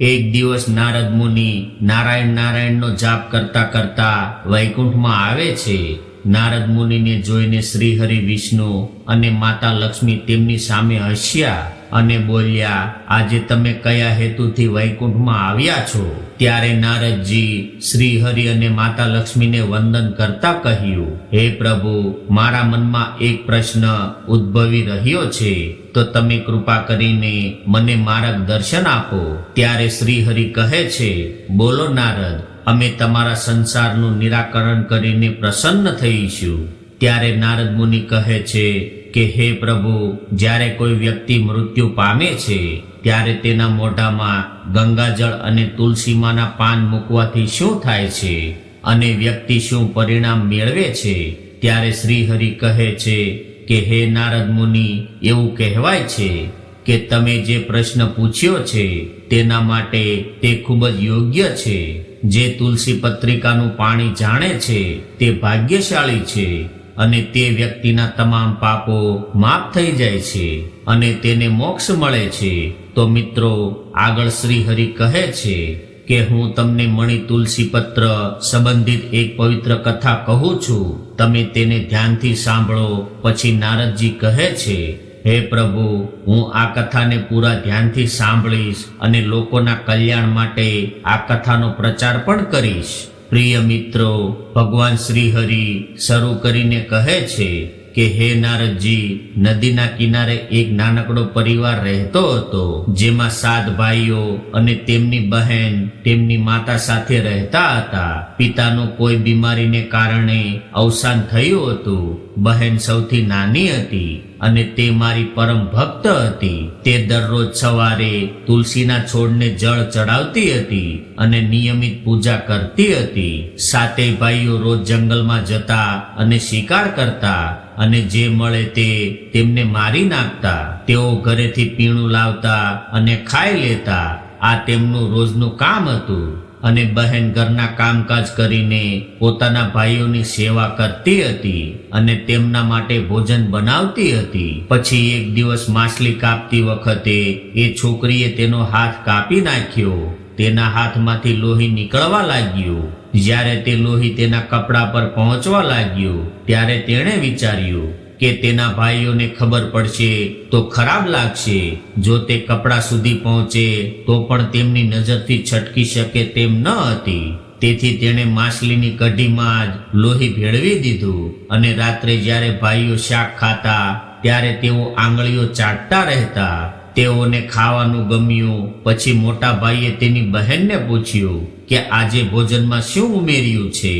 એક દિવસ નારદ મુનિ નારાયણ નારાયણનો જાપ કરતા કરતા વૈકુંઠમાં આવે છે. નારદ મુનિને જોઈને શ્રીહરિ વિષ્ણુ અને માતા લક્ષ્મી તેમની સામે હસ્યા. અને બોલ્યા, આજે તમે કયા હેતુથી વૈકુંઠમાં આવ્યા છો? ત્યારે નારદજી શ્રીહરિ અને માતા લક્ષ્મીને વંદન કરતા કહ્યું, હે પ્રભુ, મારા મનમાં એક પ્રશ્ન ઉદ્ભવી રહ્યો છે. તો તમે કૃપા કરીને મને માર્ગદર્શન આપો. ત્યારે શ્રીહરિ કહે છે, બોલો નારદ, અમે તમારા સંસારનું નિરાકરણ કરીને પ્રસન્ન થઈશું. ત્યારે નારદ મુનિ કહે છે કે હે પ્રભુ, જ્યારે કોઈ વ્યક્તિ મૃત્યુ પામે છે, ત્યારે તેના મોઢામાં ગંગાજળ અને તુલસીમાના પાન મૂકવાથી શું થાય છે અને વ્યક્તિ શું પરિણામ મેળવે છે? ત્યારે શ્રીહરિ કહે છે કે, હે નારદ મુનિ, એવું કહેવાય છે કે તમે જે પ્રશ્ન પૂછ્યો છે, તેના માટે તે ખૂબ જ યોગ્ય છે. જે તુલસી પત્રિકાનું પાણી જાણે છે, તે ભાગ્યશાળી છે. અને તે વ્યક્તિના તમામ પાપો માફ થઈ જાય છે અને તેને મોક્ષ મળે છે. તો મિત્રો, આગળ શ્રી હરિ કહે છે કે હું તમને મણિ તુલસી પત્ર સંબંધિત એક પવિત્ર કથા કહું છું. તમે તેને ધ્યાનથી સાંભળો. પછી નારદજી કહે છે, હે પ્રભુ, હું આ કથાને પૂરા ધ્યાનથી સાંભળીશ અને લોકોના કલ્યાણ માટે આ કથાનો પ્રચાર પણ કરીશ. પ્રિય મિત્રો, ભગવાન શ્રી હરિ શરૂ કરીને કહે છે કે, હે નારદજી, નદીના કિનારે એક નાનકડો પરિવાર રહેતો હતો, જેમાં સાત ભાઈઓ અને તેમની બહેન તેમની માતા સાથે રહેતા હતા. પિતાનું કોઈ બીમારીને કારણે અવસાન થયું હતું. બહેન સૌથી નાની હતી. અને તે મારી પરમ ભક્ત હતી. તે દરરોજ સવારે તુલસીના છોડને જળ ચડાવતી હતી અને નિયમિત પૂજા કરતી હતી. સાતેય ભાઈઓ રોજ જંગલમાં જતા અને શિકાર કરતા અને જે મળે તે તેમને મારી નાખતા. તેઓ ઘરેથી પીણું લાવતા અને ખાઈ લેતા. આ તેમનું રોજનું કામ હતું. અને બહેન ઘરના કામકાજ કરીને પોતાના ભાઈઓની સેવા કરતી હતી અને તેમના માટે ભોજન બનાવતી હતી. પછી એક દિવસ માછલી કાપતી વખતે એ છોકરીએ તેનો હાથ કાપી નાખ્યો. તેના હાથમાંથી લોહી નીકળવા લાગ્યું. જ્યારે તે લોહી તેના કપડા પર પહોંચવા લાગ્યું, ત્યારે તેણે વિચાર્યું કે તેના ભાઈઓને ખબર પડશે તો ખરાબ લાગશે. જો તે કપડા સુધી પહોંચે, તો પણ તેમની નજરથી છટકી શકે તેમ ન હતી. તેથી તેણે માછલીની કઢીમાં જ લોહી ભેળવી દીધું અને રાત્રે જ્યારે ભાઈઓ શાક ખાતા, ત્યારે તેઓ આંગળીઓ ચાટતા રહેતા. તેઓને ખાવાનું ગમ્યું, પછી મોટા ભાઈએ તેની બહેનને પૂછ્યું કે આજે ભોજનમાં શું ઉમેર્યું છે?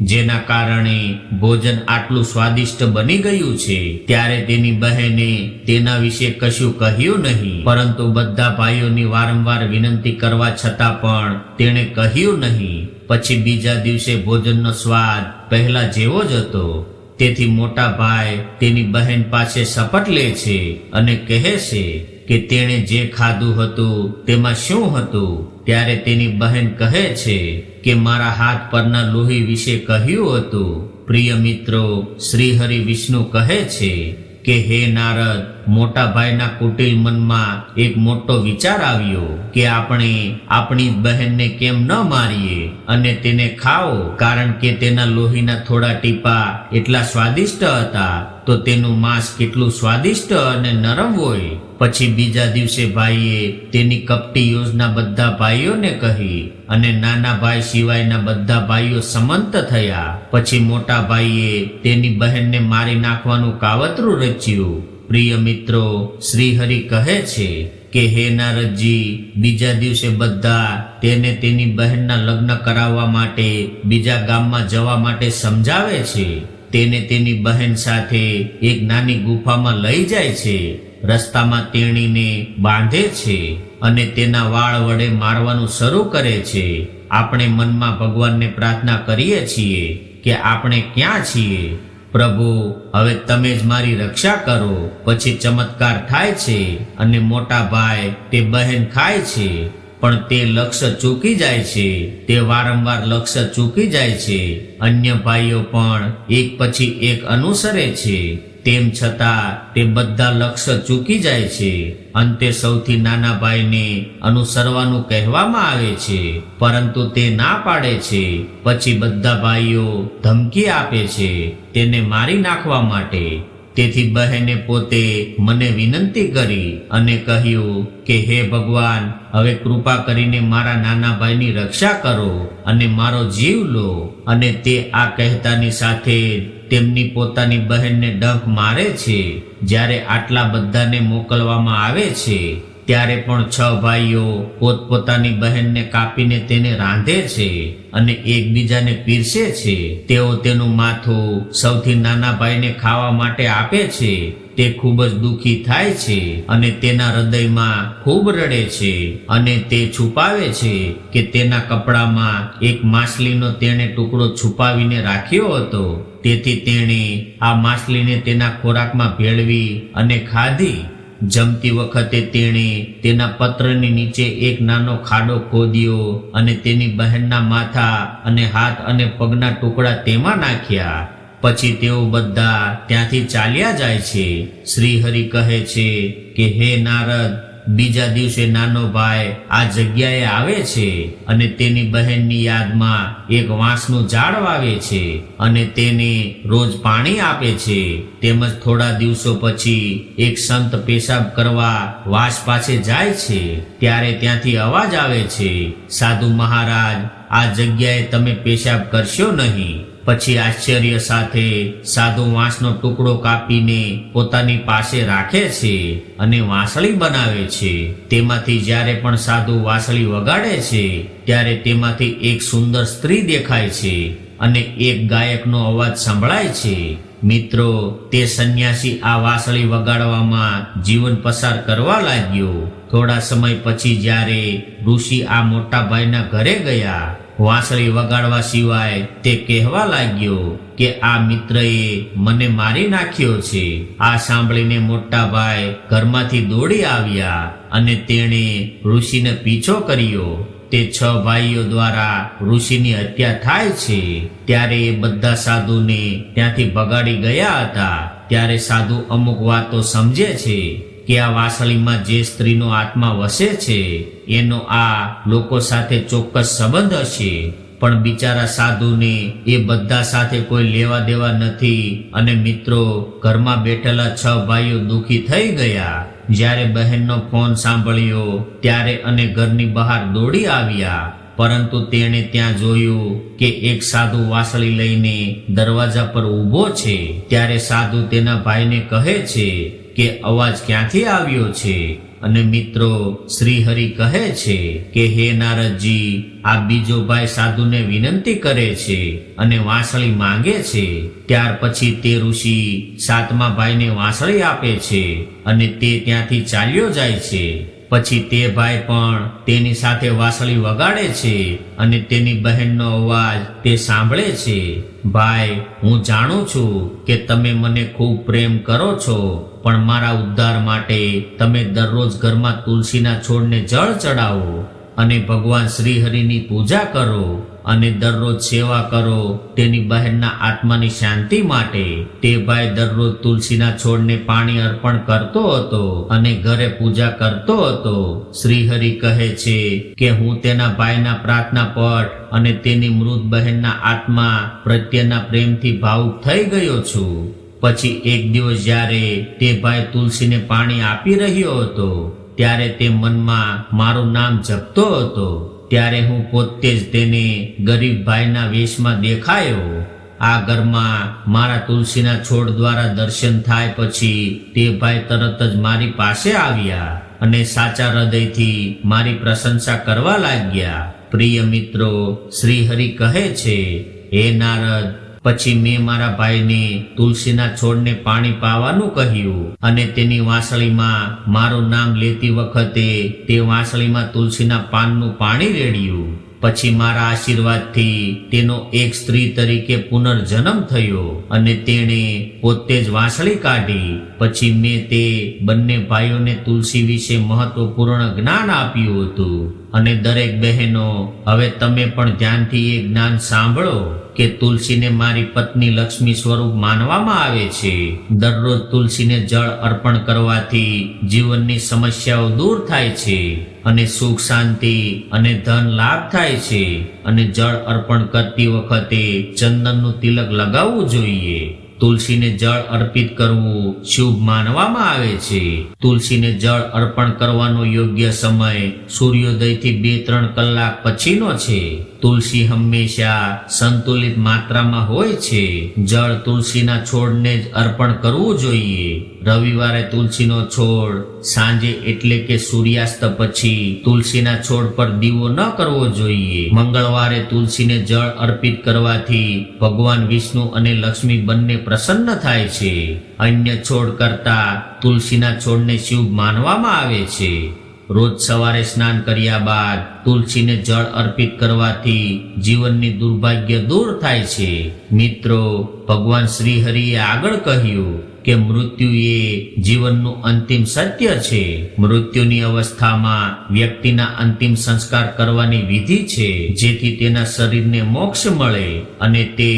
જેના કારણે ભોજન આટલું સ્વાદિષ્ટ બની ગયું છે, ત્યારે તેની બહેને તેના વિશે કશું કહ્યું નહીં. પરંતુ બધા ભાઈઓની વારંવાર વિનંતી કરવા છતાં પણ તેણે કહ્યું નહીં. પછી બીજા દિવસે ભોજનનો સ્વાદ પહેલા જેવો જ હતો. તેથી મોટા ભાઈ તેની બહેન પાસે શપથ લે છે અને કહે છે કે તેણે જે ખાધું હતું તેમાં શું હતું? ત્યારે તેની બહેન કહે છે કે મારા હાથ પરના લોહી વિશે કહ્યું હતું. પ્રિય મિત્રો, શ્રીહરિ વિષ્ણુ કહે છે કે, હે નારદ, મોટા ભાઈના કુટિલ મનમાં એક મોટો વિચાર આવ્યો કે આપણે આપણી બહેનને કેમ ન મારીએ અને તેને ખાઓ? કારણ કે તેના લોહીના થોડા ટીપા એટલા સ્વાદિષ્ટ હતા. તો તેનું માંસ કેટલું સ્વાદિષ્ટ અને નરમ હોય? પછી બીજા દિવસે ભાઈએ તેની કપટી યોજના બધા ભાઈઓને કહી અને નાના ભાઈ સિવાયના બધા ભાઈઓ સમંત થયા. પછી મોટા ભાઈએ તેની બહેનને મારી નાખવાનું કાવતરું રચ્યું. પ્રિય મિત્રો, શ્રીહરિ કહે છે કે, હે નારદજી, બીજા દિવસે બધા તેને તેની બહેનના લગ્ન કરાવવા માટે બીજા ગામમાં જવા માટે સમજાવે છે. તેને તેની બહેન સાથે એક નાની ગુફામાં લઈ જાય છે. રસ્તામાં તેણીને બાંધે છે અને તેના વાળ વડે મારવાનું શરૂ કરે છે. આપણે મનમાં ભગવાનને પ્રાર્થના કરીએ છીએ કે આપણે ક્યાં છીએ? પ્રભુ, હવે તમે જ મારી રક્ષા કરો. પછી ચમત્કાર થાય છે અને મોટા ભાઈ તે બહેન ખાય છે. પણ તે લક્ષ્ય ચૂકી જાય છે. તે વારંવાર લક્ષ્ય ચૂકી જાય છે. અન્ય ભાઈઓ પણ એક પછી એક અનુસરે છે. તેમ છતાં તે બધા લક્ષ્ય ચૂકી જાય છે. અંતે સૌથી નાના ભાઈને અનુસરવાનું કહેવામાં આવે છે. પરંતુ તે ના પાડે છે. પછી બધા ભાઈઓ ધમકી આપે છે. તેને મારી નાખવા માટે. તેથી બહેને પોતે મને વિનંતી કરી અને કહ્યું કે, હે ભગવાન, હવે કૃપા કરીને મારા નાના ભાઈની રક્ષા કરો અને મારો જીવ લો. અને તે આ કહેતાની સાથે તેમની પોતાની બહેનને ડંખ મારે છે. જ્યારે આટલા બધાને મોકલવામાં આવે છે ત્યારે પણ છ ભાઈઓ પોતપોતાની બહેનને કાપીને તેને રાંધે છે અને એકબીજાને પીરસે છે. તેઓ તેનું માથું સૌથી નાના ભાઈને ખાવા માટે આપે છે. તે ખૂબ જ દુઃખી થાય છે અને તેના હૃદયમાં ખૂબ રડે છે અને તે છુપાવે છે કે તેના કપડામાં એક માછલીનો તેણે ટુકડો છુપાવીને રાખ્યો હતો. તેથી તેણે આ માછલીને તેના ખોરાકમાં ભેળવી અને ખાધી. જમતી વખતે તેણે તેના પત્રની નીચે એક નાનો ખાડો ખોદ્યો અને તેની બહેનના માથા અને હાથ અને પગના ટુકડા તેમાં નાખ્યા. પછી તેઓ બધા ત્યાંથી ચાલ્યા જાય છે. શ્રીહરિ કહે છે કે, હે નારદ બીજા દિવસે નાનો ભાઈ આ જગ્યાએ આવે છે અને તેની બહેનની યાદમાં એક વાંસનું ઝાડ વાવે છે અને તેને રોજ પાણી આપે છે. તેમજ થોડા દિવસો પછી એક સંત પેશાબ કરવા વાસ પાસે જાય છે. ત્યારે ત્યાંથી અવાજ આવે છે, સાધુ મહારાજ, આ જગ્યાએ તમે પેશાબ કરશો નહીં. પછી આશ્ચર્ય સાથે સાધુ વાંસનો ટુકડો કાપીને પોતાની પાસે રાખે છે અને વાંસળી બનાવે છે. તેમાંથી જ્યારે પણ સાધુ વાંસળી વગાડે છે, ત્યારે તેમાંથી એક સુંદર સ્ત્રી દેખાય છે અને એક ગાયકનો અવાજ સંભળાય છે. મિત્રો, તે સંન્યાસી આ વાંસળી વગાડવામાં જીવન પસાર કરવા લાગ્યો. થોડા સમય પછી જ્યારે ઋષિ આ મોટા ભાઈના ઘરે ગયા વાંસળી વગાડવા સિવાય તે કહેવા લાગ્યો કે આ મિત્રએ મને મારી નાખ્યો છે. આ સાંભળીને મોટા ભાઈ ઘરમાંથી દોડી આવ્યા અને તેણે ઋષિને પીછો કર્યો. તે છ ભાઈઓ દ્વારા ઋષિની હત્યા થાય છે. ત્યારે એ બધા સાધુને ત્યાંથી ભગાડી ગયા હતા. ત્યારે સાધુ અમુક વાતો સમજે છે. કે આ વાસળીમાં જે સ્ત્રીનો આત્મા વસે છે, એનો આ લોકો સાથે ચોક્કસ સંબંધ હશે. પણ બિચારા સાધુને એ બધા સાથે કોઈ લેવા દેવા નથી અને મિત્રો, ઘરમાં બેઠેલા છ ભાઈઓ દુખી થઈ ગયા. જ્યારે બહેનનો ફોન સાંભળ્યો, ત્યારે અને ઘરની બહાર દોડી આવ્યા. પરંતુ તેણે ત્યાં જોયું કે એક સાધુ વાસળી લઈને દરવાજા પર ઊભો છે. ત્યારે સાધુ તેના ભાઈને કહે છે કે અવાજ ક્યાંથી આવ્યો છે? અને મિત્રો, શ્રીહરિ કહે છે કે, હે નારદજી, આ બીજો ભાઈ સાધુને વિનંતી કરે છે અને વાંસળી માંગે છે. ત્યાર પછી તે ઋષિ સાતમા ભાઈને વાંસળી આપે છે અને તે ત્યાંથી ચાલ્યો જાય છે. પછી તે ભાઈ પણ તેની સાથે વાંસળી વગાડે છે અને તેની બહેનનો અવાજ તે સાંભળે છે. ભાઈ, હું જાણું છું કે તમે મને ખૂબ પ્રેમ કરો છો, પણ મારા ઉદ્ધાર માટે તમે દરરોજ ઘરમાં તુલસીના છોડને જળ ચડાવો અને ભગવાન શ્રીહરિની પૂજા કરો. અને દરરોજ સેવા કરો તેની બહેનના આત્માની શાંતિ માટે. તે ભાઈ દરરોજ તુલસીના છોડને પાણી અર્પણ કરતો હતો અને ઘરે પૂજા કરતો હતો. શ્રીહરિ કહે છે કે હું તેના ભાઈના પ્રાર્થના પટ અને તેની મૃત બહેનના આત્મા પ્રત્યેના પ્રેમથી ભાવુક થઈ ગયો છું. પછી એક દિવસ જ્યારે તે ભાઈ તુલસીને પાણી આપી રહ્યો હતો, ત્યારે તે મનમાં મારું નામ જપતો હતો. ત્યારે હું પોતે જ તેને ગરીબ ભાઈના વેશમાં દેખાયો. આ ઘરમાં મારા તુલસીના છોડ દ્વારા દર્શન થાય પછી તે ભાઈ તરત જ મારી પાસે આવ્યા અને સાચા હૃદયથી મારી પ્રશંસા કરવા લાગ્યા. પ્રિય મિત્રો, શ્રીહરિ કહે છે, હે નારદ પછી મેં મારા ભાઈને તુલસીના છોડને પાણી પાવાનું કહ્યું અને તેની વાંસળીમાં મારું નામ લેતી વખતે તે વાંસળીમાં તુલસીના પાનનું પાણી રેડ્યું. પછી મારા આશીર્વાદથી તેનો એક સ્ત્રી તરીકે પુનર્જન્મ થયો અને તેણે પોતે જ વાંસળી કાઢી. પછી મેં તે બંને ભાઈઓને તુલસી વિશે મહત્વપૂર્ણ જ્ઞાન આપ્યું હતું. અને દરેક બહેનો, હવે તમે પણ ધ્યાનથી એ જ્ઞાન સાંભળો. કે તુલસીને મારી પત્ની લક્ષ્મી સ્વરૂપ માનવામાં આવે છે. દરરોજ તુલસીને જળ અર્પણ કરવાથી જીવનની સમસ્યાઓ દૂર થાય છે અને સુખ, શાંતિ અને ધન લાભ થાય છે. અને જળ અર્પણ કરતી વખતે ચંદનનું તિલક લગાવવું જોઈએ. તુલસીને જળ અર્પિત કરવું શુભ માનવામાં આવે છે. તુલસીને જળ અર્પણ કરવાનો યોગ્ય સમય સૂર્યોદયથી બે ત્રણ કલાક પછીનો છે. તુલસી હંમેશા સંતુલિત માત્રામાં હોય છે. જળ તુલસીના છોડને જ અર્પણ કરવું જોઈએ. રવિવારે તુલસીનો છોડ, સાંજે એટલે કે સૂર્યાસ્ત પછી તુલસીના છોડ પર દીવો ન કરવો જોઈએ. મંગળવારે તુલસીને જળ અર્પિત કરવાથી ભગવાન વિષ્ણુ અને લક્ષ્મી બંને પ્રસન્ન થાય છે. અન્ય છોડ કરતા તુલસીના છોડને શિવ માનવામાં આવે છે. રોજ સવારે સ્નાન કર્યા બાદ તુલસીને જળ અર્પિત કરવાથી જીવનની દુર્ભાગ્ય દૂર થાય છે. મિત્રો, ભગવાન શ્રી હરિએ આગળ કહ્યું કે મૃત્યુ એ જીવનનું અંતિમ સત્ય છે. મૃત્યુની અવસ્થામાં વ્યક્તિના અંતિમ સંસ્કાર કરવાની વિધિ છે, જેથી તેના શરીરને મોક્ષ મળે અને તે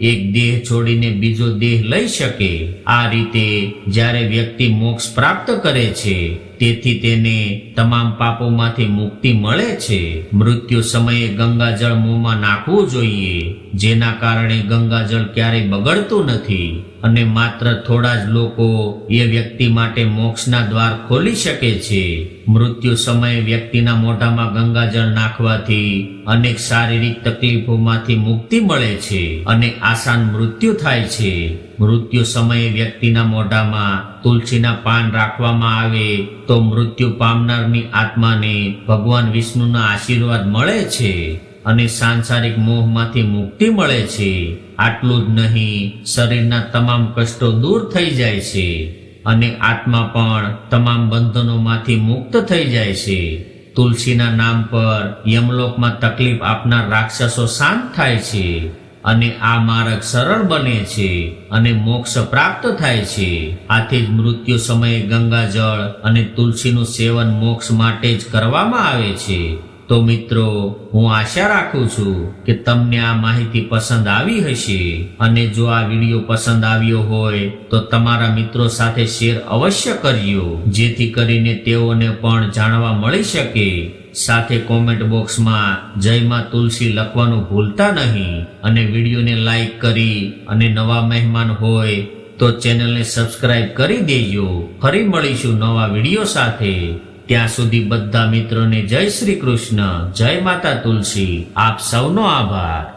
એક દેહ છોડીને બીજો દેહ લઈ શકે. આ રીતે જ્યારે વ્યક્તિ મોક્ષ પ્રાપ્ત કરે છે તેથી તેને તમામ પાપોમાંથી મુક્તિ મળે છે. મૃત્યુ સમયે ગંગાજળ મોંમાં નાખવું જોઈએ, જેના કારણે ગંગાજળ ક્યારેય બગડતું નથી અને માત્ર થોડા જ લોકો એ વ્યક્તિ માટે મોક્ષના દ્વાર ખોલી શકે છે. મૃત્યુ સમયે વ્યક્તિના મોઢામાં ગંગાજળ નાખવાથી અનેક શારીરિક તકલીફોમાંથી મુક્તિ મળે છે અને આસાન મૃત્યુ થાય છે. મૃત્યુ સમયે વ્યક્તિના મોઢામાં તુલસીના પાન રાખવામાં આવે તો મૃત્યુ પામનારની આત્માને ભગવાન વિષ્ણુના આશીર્વાદ મળે છે અને સાંસારિક મોહમાંથી મુક્તિ મળે છે. આટલું જ નહીં, શરીરના તમામ કષ્ટો દૂર થઈ જાય છે. અને આત્મા પણ તમામ બંધનોમાંથી મુક્ત થઈ જાય છે. તુલસીના નામ પર યમલોકમાં તકલીફ આપનાર રાક્ષસો શાંત થાય છે અને આ માર્ગ સરળ બને છે અને મોક્ષ પ્રાપ્ત થાય છે. આથી જ મૃત્યુ સમયે ગંગાજળ અને તુલસીનું સેવન મોક્ષ માટે જ કરવામાં આવે છે. તો મિત્રો, હું આશા રાખું છું કે તમને આ માહિતી પસંદ આવી હશે. અને જો આ વીડિયો પસંદ આવ્યો હોય, તો તમારા મિત્રો સાથે શેર અવશ્ય કરજો. જેથી કરીને તેઓને પણ જાણવા મળી શકે. સાથે કોમેન્ટ બોક્સમાં જય માં તુલસી લખવાનું ભૂલતા નહીં. અને વિડીયોને લાઈક કરી અને નવા મહેમાન હોય, તો ચેનલને સબસ્ક્રાઇબ કરી દેજો. ફરી મળીશું નવા વીડિયો સાથે. ત્યાં સુધી બધા મિત્રોને જય શ્રી કૃષ્ણ જય માતા તુલસી. આપ સૌનો આભાર.